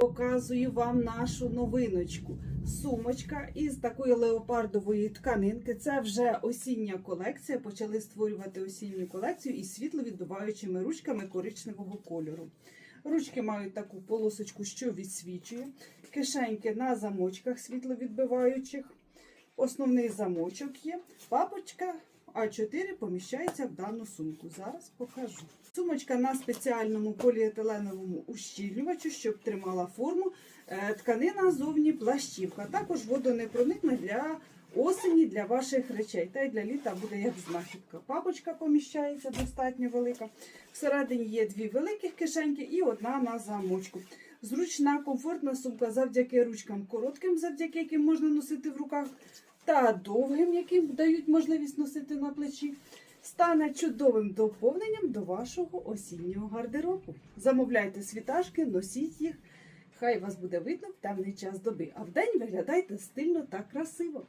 Показую вам нашу новиночку. Сумочка із такої леопардової тканинки. Це вже осіння колекція. Почали створювати осінню колекцію із світловідбиваючими ручками коричневого кольору. Ручки мають таку полосочку, що відсвічує. Кишеньки на замочках світловідбиваючих. Основний замочок є. Папочка А4 поміщається в дану сумку. Зараз покажу. Сумочка на спеціальному поліетиленовому ущільнювачу, щоб тримала форму. Е, Тканина зовні плащівка. Також водонепроникна для осені, для ваших речей. Та й для літа буде як знахідка. Папочка поміщається достатньо велика. Всередині є дві великих кишеньки і одна на замочку. Зручна, комфортна сумка завдяки ручкам коротким, завдяки яким можна носити в руках, та довгим, яким дають можливість носити на плечі. Стане чудовим доповненням до вашого осіннього гардеробу. Замовляйте світашки, носіть їх. Хай вас буде видно в темний час доби, а вдень виглядайте стильно та красиво.